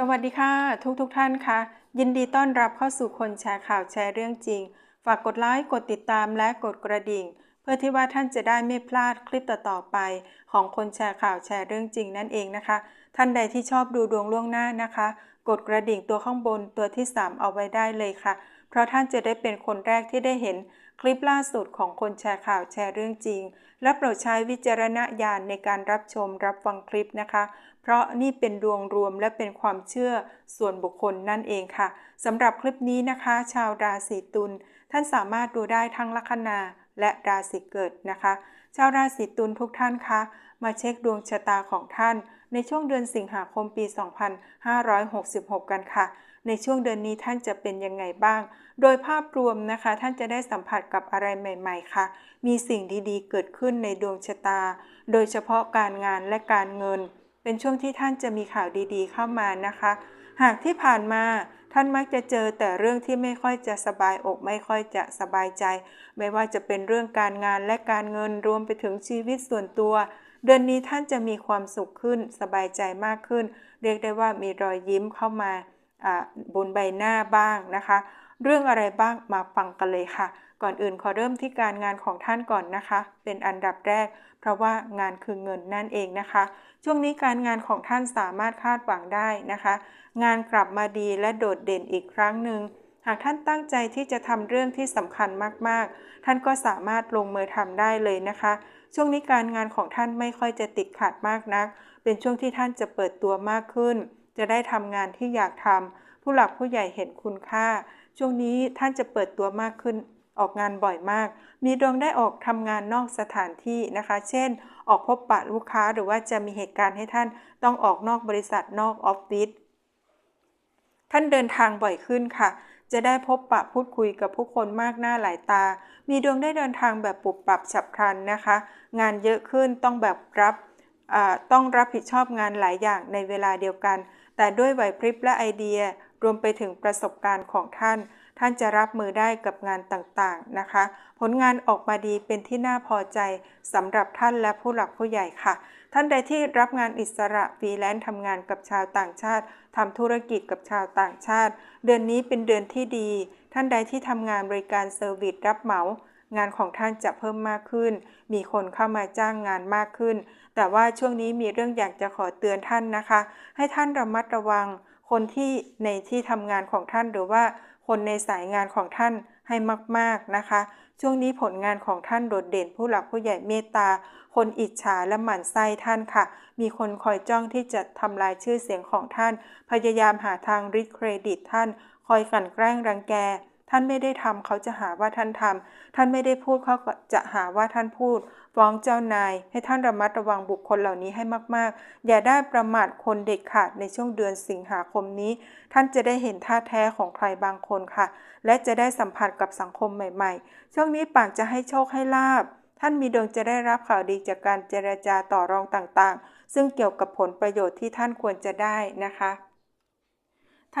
สวัสดีค่ะ ทุกทุกท่านค่ะ ยินดีต้อนรับเข้าสู่คนแชร์ข่าวแชร์เรื่องจริง ฝากกดไลค์กดติดตามและกดกระดิ่ง เพื่อที่ว่าท่านจะได้ไม่พลาดคลิปต่อๆไป ของคนแชร์ข่าวแชร์เรื่องจริงนั่นเองนะคะ ท่านใดที่ชอบดูดวงล่วงหน้านะคะ กดกระดิ่งตัวข้างบนตัวที่ 3 เอาไว้ได้เลยค่ะ เพราะท่านจะได้เป็นคนแรกที่ได้เห็น คลิปล่าสุดของคนแชร์ข่าวแชร์เรื่องจริง และโปรดใช้วิจารณญาณในการรับชมรับฟังคลิปนะคะ เพราะนี่เป็นดวงรวมและเป็นความเชื่อส่วนบุคคลนั่นเองค่ะสำหรับคลิปนี้นะคะ ชาวราศีตุลท่านสามารถดูได้ทั้งลัคนาและราศีเกิดนะคะ ชาวราศีตุลทุกท่านคะมาเช็คดวงชะตาของท่าน ในช่วงเดือนสิงหาคมปี 2566 กันค่ะ ในช่วงเดือนนี้ท่านจะเป็นยังไงบ้าง โดยภาพรวมนะคะ ท่านจะได้สัมผัสกับอะไรใหม่ ๆ ค่ะ มีสิ่งดีๆ เกิดขึ้นในดวงชะตา โดยเฉพาะการงานและการเงิน เป็นช่วงที่ท่านจะมีข่าวดีๆ เข้ามานะคะ หากที่ผ่านมาท่านมักจะเจอแต่เรื่องที่ไม่ค่อยจะสบายอกไม่ค่อยจะสบายใจ ไม่ว่าจะเป็นเรื่องการงานและการเงินรวมไปถึงชีวิตส่วนตัว เดือนนี้ท่านจะมีความสุขขึ้นสบายใจมากขึ้น เรียกได้ว่ามีรอยยิ้มเข้ามา บนใบหน้าบ้างนะคะ เรื่องอะไรบ้างมาฟังกันเลยค่ะ ก่อนอื่นขอเริ่มที่การงานของท่านก่อนนะคะ เป็นอันดับแรก เพราะว่างานคือเงินนั่นเองนะคะ ช่วงนี้การงานของท่านสามารถคาดหวังได้นะคะ งานกลับมาดีและโดดเด่นอีกครั้งหนึ่งหากท่านตั้งใจที่จะทำเรื่องที่สำคัญมากๆ ท่านก็สามารถลงมือทำได้เลยนะคะ ช่วงนี้การงานของท่านไม่ค่อยจะติดขัดมากนัก เป็นช่วงที่ท่านจะเปิดตัวมากขึ้น จะได้ทำงานที่อยากทำผู้หลักผู้ใหญ่เห็นคุณค่า ช่วงนี้ท่านจะเปิดตัวมากขึ้นออกงานบ่อยมาก มีดวงได้ออกทำงานนอกสถานที่นะคะ เช่น ออกพบปะลูกค้าหรือว่าจะมีเหตุการณ์ให้ท่านต้องออกนอกบริษัทนอกออฟฟิศท่านเดินทางบ่อยขึ้นค่ะ จะได้พบปะพูดคุยกับผู้คนมากหน้าหลายตา มีดวงได้เดินทางแบบปุบปรับฉับพลันนะคะ งานเยอะขึ้นต้องแบบรับต้องรับผิดชอบงานหลายอย่างในเวลาเดียวกัน แต่ด้วยไหวพริบและไอเดียรวมไปถึงประสบการณ์ของท่าน ท่านจะรับมือได้กับงานต่างๆนะคะ ผลงานออกมาดีเป็นที่น่าพอใจสำหรับท่านและผู้หลักผู้ใหญ่ค่ะ ท่านใดที่รับงานอิสระฟรีแลนซ์ทำงานกับชาวต่างชาติทำธุรกิจกับชาวต่างชาติ เดือนนี้เป็นเดือนที่ดี ท่านใดที่ทำงานบริการเซอร์วิสรับเหมา งานของท่านจะเพิ่มมากขึ้น มีคนเข้ามาจ้างงานมากขึ้น แต่ว่าช่วงนี้มีเรื่องอยากจะขอเตือนท่านนะคะ ให้ท่านระมัดระวัง คนที่ในที่ทำงานของท่านหรือว่าคนในสายงานของท่านให้มากๆนะคะ ช่วงนี้ผลงานของท่านโดดเด่นผู้หลักผู้ใหญ่เมตตา คนอิจฉาและหมั่นไส้ท่านค่ะ มีคนคอยจ้องที่จะทำลายชื่อเสียงของท่าน พยายามหาทางริดเครดิตท่าน คอยกลั่นแกล้งรังแก ท่านไม่ได้ทำเขาจะหาว่าท่านทำท่านไม่ได้พูดเขาจะหาว่าท่านพูด ฟ้องเจ้านาย ให้ท่านระมัดระวังบุคคลเหล่านี้ให้มากๆ อย่าได้ประมาทคนเด็ดขาดในช่วงเดือนสิงหาคมนี้ ท่านจะได้เห็นท่าแท้ของใครบางคนค่ะ และจะได้สัมผัสกับสังคมใหม่ ๆ ช่วงนี้ปากจะให้โชคให้ลาบท่านมีดวงจะได้รับข่าวดีจากการเจรจาต่อรองต่างๆ ซึ่งเกี่ยวกับผลประโยชน์ที่ท่านควรจะได้นะคะ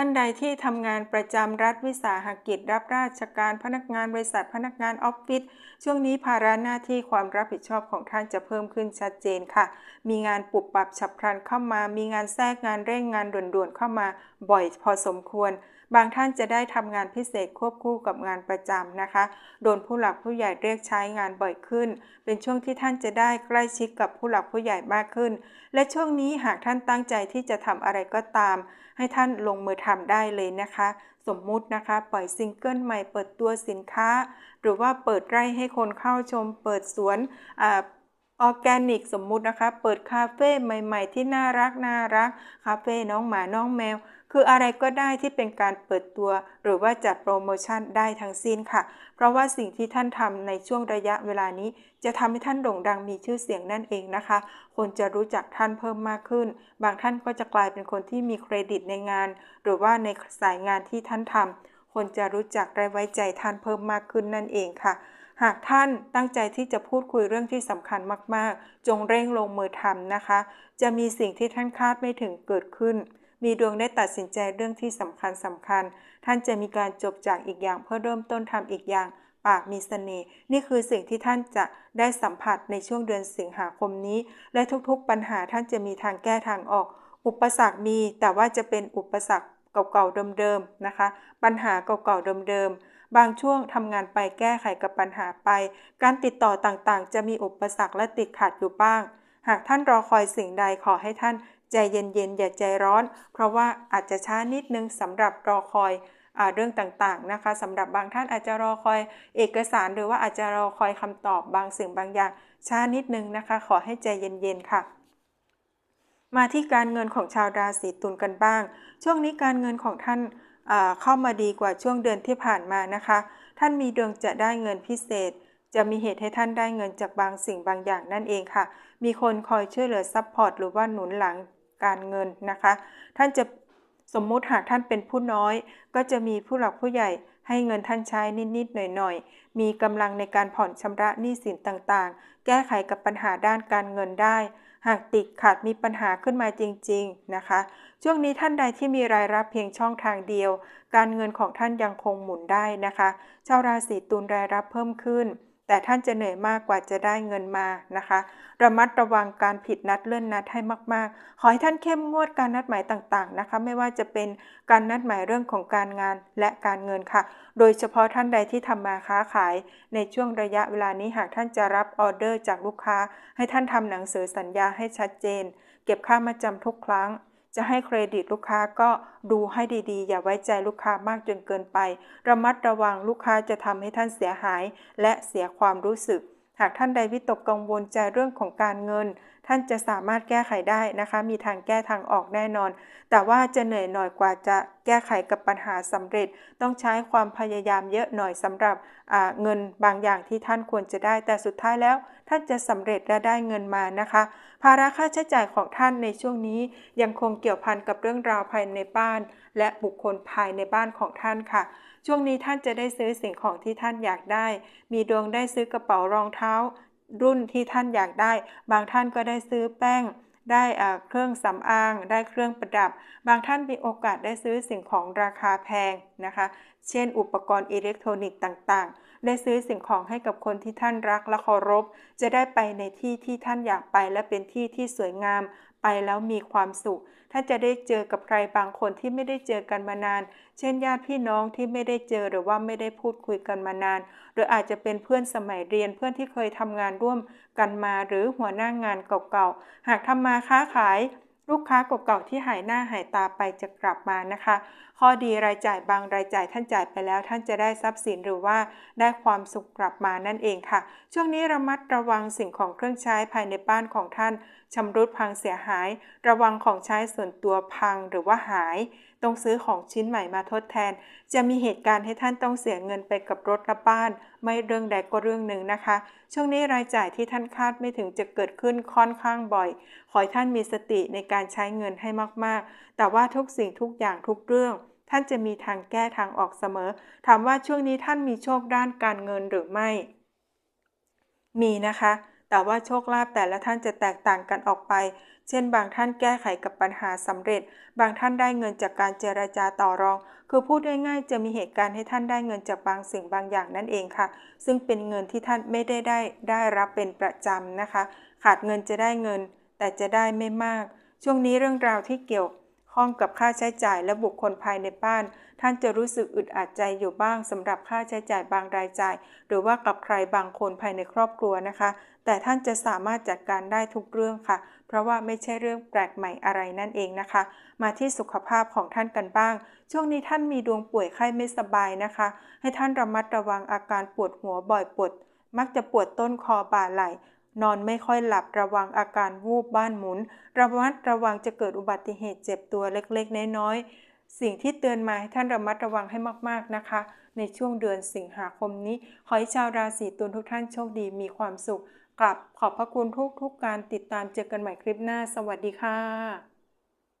ท่านใดที่ทำงานประจำรัฐวิสาหกิจ รับราชการพนักงานบริษัทพนักงานออฟฟิศช่วงนี้ภาระหน้าที่ความรับผิดชอบของท่านจะเพิ่มขึ้นชัดเจนค่ะ มีงานปุบปับฉับพลันเข้ามา มีงานแทรกงานเร่งงานด่วนๆเข้ามาบ่อยพอสมควร บางท่านจะได้ทำงานพิเศษควบคู่กับงานประจำนะคะ โดนผู้หลักผู้ใหญ่เรียกใช้งานบ่อยขึ้น เป็นช่วงที่ท่านจะได้ใกล้ชิดกับผู้หลักผู้ใหญ่มากขึ้น และช่วงนี้หากท่านตั้งใจที่จะทำอะไรก็ตาม ให้ท่านลงมือทำได้เลยนะคะ สมมุตินะคะ ปล่อยซิงเกิลใหม่เปิดตัวสินค้า หรือว่าเปิดไร่ให้คนเข้าชม เปิดสวน ออแกนิกสมมุตินะคะ เปิดคาเฟ่ใหม่ๆ ที่น่ารักน่ารัก คาเฟ่น้องหมาน้องแมว คืออะไรก็ได้ที่เป็นการเปิดตัว หรือว่าจัดโปรโมชั่นได้ทั้งสิ้นค่ะ เพราะว่าสิ่งที่ท่านทำในช่วงระยะเวลานี้ จะทำให้ท่านโด่งดังมีชื่อเสียงนั่นเองนะคะ คนจะรู้จักท่านเพิ่มมากขึ้น บางท่านก็จะกลายเป็นคนที่มีเครดิตในงาน หรือว่าในสายงานที่ท่านทำคนจะรู้จักและไว้ใจท่านเพิ่มมากขึ้นนั่นเองค่ะ หากท่านตั้งใจที่จะพูดคุยเรื่องที่สำคัญมาก ๆ จงเร่งลงมือทำนะคะ จะมีสิ่งที่ท่านคาดไม่ถึงเกิดขึ้น มีดวงได้ตัดสินใจเรื่องที่สำคัญสำคัญ ท่านจะมีการจบจากอีกอย่างเพื่อเริ่มต้นทำอีกอย่าง ปากมีสเสน่ห์ นี่คือสิ่งที่ท่านจะได้สัมผัสในช่วงเดือนสิงหาคมนี้ และทุกๆ ปัญหาท่านจะมีทางแก้ทางออก อุปสรรคมี แต่ว่าจะเป็นอุปสรรคเก่าๆเดิมๆนะคะ ปัญหาเก่าๆเดิมๆ บางช่วงทำงานไปแก้ไขกับปัญหาไป การติดต่อต่างๆ จะมีอุปสรรคและติดขัดอยู่บ้าง หากท่านรอคอยสิ่งใดขอให้ท่านใจเย็นๆ อย่าใจร้อน เพราะว่าอาจจะช้านิดนึงสำหรับรอคอยอเรื่องต่างๆนะคะสำหรับบางท่านอาจจะรอคอยเอกสารหรือว่าอาจจะรอคอยคำตอบบางสิ่งบางอย่างช้านิดนึงนะคะ ขอให้ใจเย็นๆค่ะ มาที่การเงินของชาวราศีตุลกันบ้าง ช่วงนี้การเงินของท่าน เข้ามาดีกว่าช่วงเดือนที่ผ่านมานะคะ ท่านมีดวงจะได้เงินพิเศษ จะมีเหตุให้ท่านได้เงินจากบางสิ่งบางอย่างนั่นเองค่ะ มีคนคอยช่วยเหลือซัพพอร์ตหรือว่าหนุนหลังการเงินนะคะ ท่านจะสมมุติหากท่านเป็นผู้น้อย ก็จะมีผู้หลักผู้ใหญ่ ให้เงินท่านใช้นิดๆหน่อยๆ มีกำลังในการผ่อนชำระหนี้สินต่างๆ แก้ไขกับปัญหาด้านการเงินได้ หากติดขัดมีปัญหาขึ้นมาจริง ๆ นะคะ ช่วงนี้ท่านใดที่มีรายรับเพียงช่องทางเดียว การเงินของท่านยังคงหมุนได้นะคะ ชาวราศีตุลรายรับเพิ่มขึ้น แต่ท่านจะเหนื่อยมากกว่าจะได้เงินมานะคะ ระมัดระวังการผิดนัดเลื่อนนัดให้มาก ๆ ขอให้ท่านเข้มงวดการนัดหมายต่างๆนะคะ ไม่ว่าจะเป็นการนัดหมายเรื่องของการงานและการเงินค่ะ โดยเฉพาะท่านใดที่ทำมาค้าขาย ในช่วงระยะเวลานี้หากท่านจะรับออเดอร์จากลูกค้า ให้ท่านทำหนังสือสัญญาให้ชัดเจน เก็บค่ามาจำทุกครั้ง จะให้เครดิตลูกค้าก็ดูให้ดีๆ อย่าไว้ใจลูกค้ามากจนเกินไป ระมัดระวังลูกค้าจะทำให้ท่านเสียหาย และเสียความรู้สึก หากท่านใดวิตกกังวลใจเรื่องของการเงิน ท่านจะสามารถแก้ไขได้นะคะ มีทางแก้ทางออกแน่นอน แต่ว่าจะเหนื่อยหน่อยกว่าจะแก้ไขกับปัญหาสำเร็จ ต้องใช้ความพยายามเยอะหน่อยสำหรับเงินบางอย่างที่ท่านควรจะได้ แต่สุดท้ายแล้วท่านจะสำเร็จและได้เงินมานะคะ ภาระค่าใช้จ่ายของท่านในช่วงนี้ยังคงเกี่ยวพันกับเรื่องราวภายในบ้าน และบุคคลภายในบ้านของท่านค่ะ ช่วงนี้ท่านจะได้ซื้อสิ่งของที่ท่านอยากได้ มีดวงได้ซื้อกระเป๋ารองเท้า รุ่นที่ท่านอยากได้ บางท่านก็ได้ซื้อแป้ง ได้เครื่องสำอาง ได้เครื่องประดับ บางท่านมีโอกาสได้ซื้อสิ่งของราคาแพงนะคะ เช่น อุปกรณ์อิเล็กทรอนิกส์ต่างๆ ได้ซื้อสิ่งของให้กับคนที่ท่านรักและเคารพ จะได้ไปในที่ที่ท่านอยากไปและเป็นที่ที่สวยงาม ไปแล้วมีความสุข ท่านจะได้เจอกับใครบางคนที่ไม่ได้เจอกันมานาน เช่นญาติพี่น้องที่ไม่ได้เจอหรือว่าไม่ได้พูดคุยกันมานาน หรืออาจจะเป็นเพื่อนสมัยเรียนเพื่อนที่เคยทำงานร่วมกันมาหรือหัวหน้างงานเก่าๆ หากทำมาค้าขาย ลูกค้าเก่าๆที่หายหน้าหายตาไปจะกลับมานะคะ ข้อดีรายจ่ายบางรายจ่ายท่านจ่ายไปแล้ว ท่านจะได้ทรัพย์สินหรือว่าได้ความสุขกลับมานั่นเองค่ะ ช่วงนี้ระมัดระวังสิ่งของเครื่องใช้ภายในบ้านของท่านชำรุดพังเสียหาย ระวังของใช้ส่วนตัวพังหรือว่าหาย ต้องซื้อของชิ้นใหม่มาทดแทน จะมีเหตุการณ์ให้ท่านต้องเสียเงินไปกับรถและบ้าน ไม่เรื่องใดก็เรื่องหนึ่งนะคะ ช่วงนี้รายจ่ายที่ท่านคาดไม่ถึงจะเกิดขึ้นค่อนข้างบ่อย ขอให้ท่านมีสติในการใช้เงินให้มากๆ แต่ว่าทุกสิ่งทุกอย่างทุกเรื่องท่านจะมีทางแก้ทางออกเสมอ ถามว่าช่วงนี้ท่านมีโชคด้านการเงินหรือไม่ มีนะคะ แต่ว่าโชคลาภแต่ละท่านจะแตกต่างกันออกไป เช่น บางท่านแก้ไขกับปัญหาสำเร็จ บางท่านได้เงินจากการเจรจาต่อรอง คือพูดง่ายๆจะมีเหตุการณ์ให้ท่านได้เงินจากบางสิ่งบางอย่างนั่นเองค่ะ ซึ่งเป็นเงินที่ท่านไม่ได้ได้ได้รับเป็นประจำนะคะ ขาดเงินจะได้เงิน แต่จะได้ไม่มาก ช่วงนี้เรื่องราวที่เกี่ยว ข้องกับค่าใช้จ่ายและบุคคลภายในบ้าน ท่านจะรู้สึกอึดอัดใจอยู่บ้างสำหรับค่าใช้จ่ายบางรายจ่าย หรือว่ากับใครบางคนภายในครอบครัวนะคะ แต่ท่านจะสามารถจัดการได้ทุกเรื่องค่ะ เพราะว่าไม่ใช่เรื่องแปลกใหม่อะไรนั่นเองนะคะ มาที่สุขภาพของท่านกันบ้าง ช่วงนี้ท่านมีดวงป่วยไข้ไม่สบายนะคะ ให้ท่านระมัดระวังอาการปวดหัวบ่อยปวดมักจะปวดต้นคอบ่าไหล่ นอนไม่ค่อยหลับระวังอาการวูบบ้านหมุน ระมัดระวังจะเกิดอุบัติเหตุเจ็บตัวเล็กๆ น้อยๆ สิ่งที่เตือนมาให้ท่านระมัดระวังให้มากๆนะคะ ในช่วงเดือนสิงหาคมนี้ ขอให้ชาวราศีตุลทุกท่านโชคดีมีความสุข กลับขอบพระคุณทุกๆกการติดตามเจอกันใหม่คลิปหน้า สวัสดีค่ะ